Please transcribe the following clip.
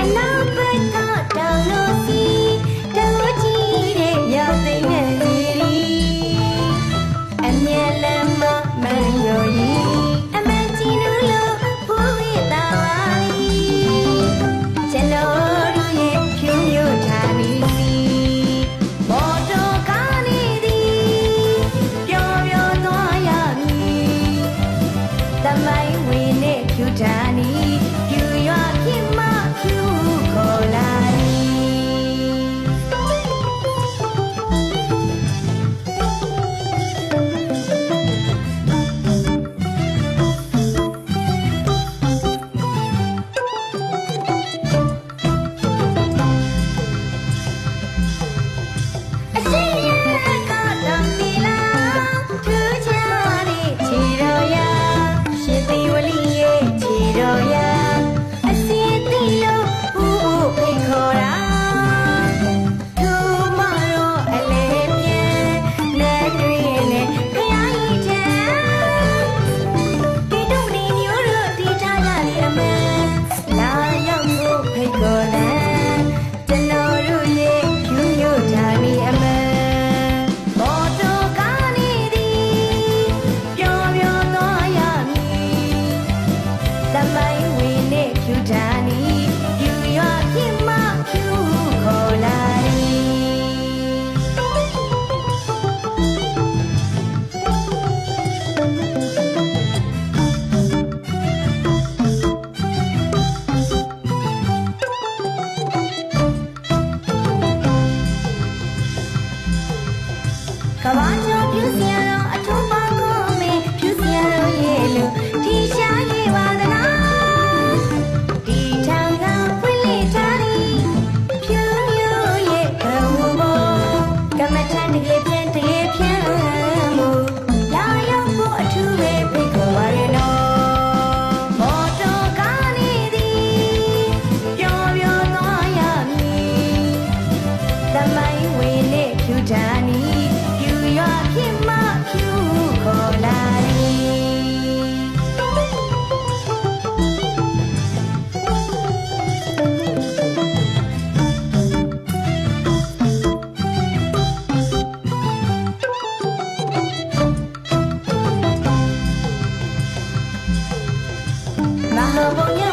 I love it. မိုင်းဝင်းနဲ့ဖြူတာနေ 了朋友。